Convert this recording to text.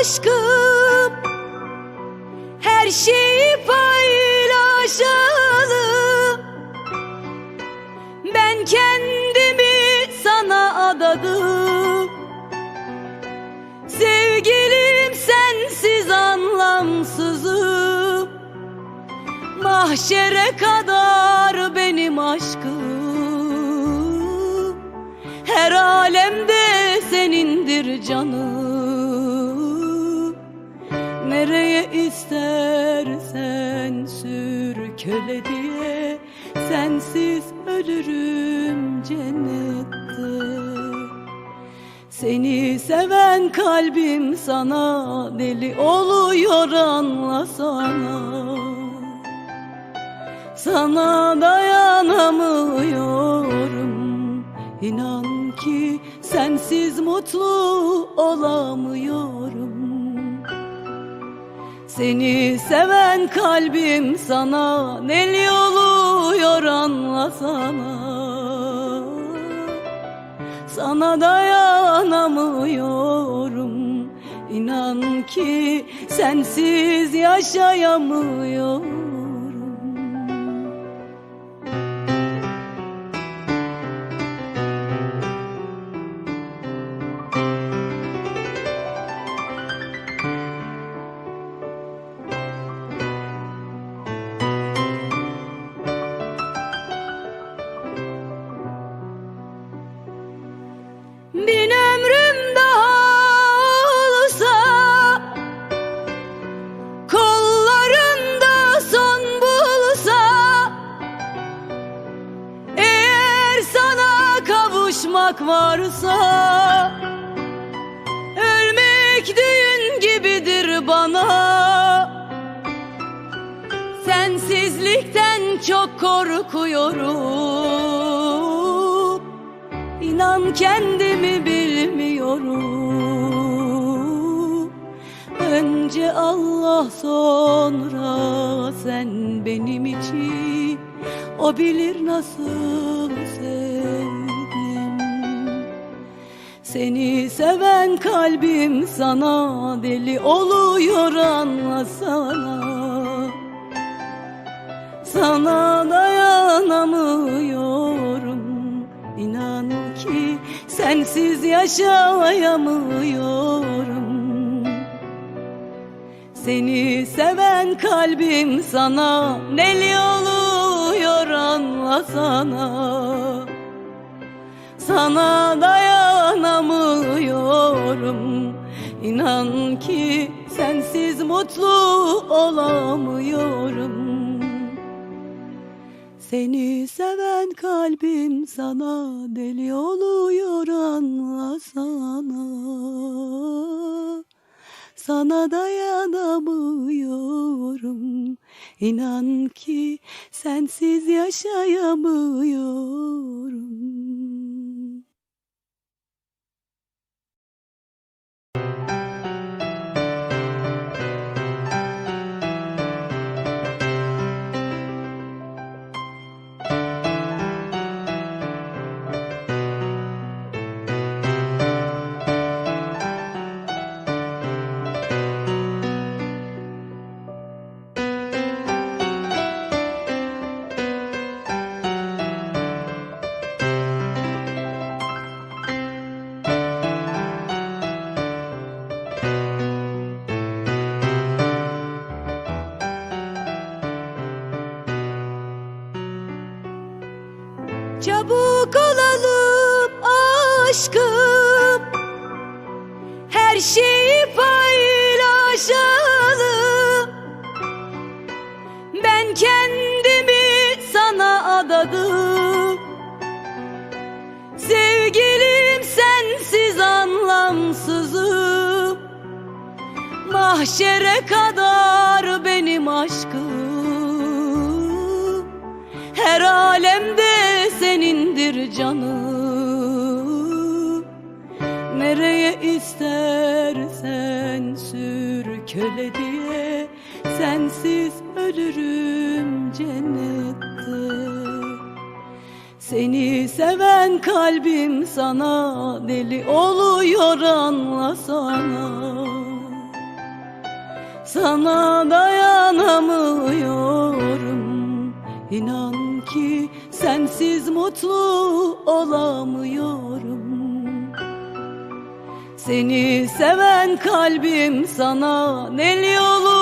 aşkım. Her şeyi paylaşalım. Ben kendimi sana adadım. Sevgilim sensiz anlamsızım. Mahşere kadar benim aşkım. Her alemde senindir canım Nereye istersen sür köle diye Sensiz ölürüm cennette. Seni seven kalbim sana deli oluyor anlasana Sana dayanamıyorum İnan ki sensiz mutlu olamıyorum. Seni seven kalbim sana deli oluyor anlasana. Sana dayanamıyorum. İnan ki sensiz yaşayamıyorum kavuşmak varsa Ölmek düğün gibidir bana. Sensizlikten çok korkuyorum. İnan kendimi bilmiyorum. Önce Allah sonra sen benim için. O bilir nasıl sevdim Seni seven kalbim sana deli oluyor anlasana sana. Dayanamıyorum. İnan ki sensiz yaşayamıyorum. Seni seven kalbim sana neli oluyor anlasana Sana dayanamıyorum İnan ki sensiz mutlu olamıyorum. Seni seven kalbim sana deli oluyor anlasana Sana dayanamıyorum. İnan ki sensiz yaşayamıyorum Çabuk olalım aşkım. Her şeyi paylaşalım. Ben kendimi sana adadım. Sevgilim sensiz anlamsızım. Mahşere kadar istersen sür köle diye Sensiz ölürüm cennette Seni seven kalbim sana deli oluyor anlasana sana dayanamıyorum İnan ki sensiz mutlu olamıyorum Seni seven kalbim sana ne yolu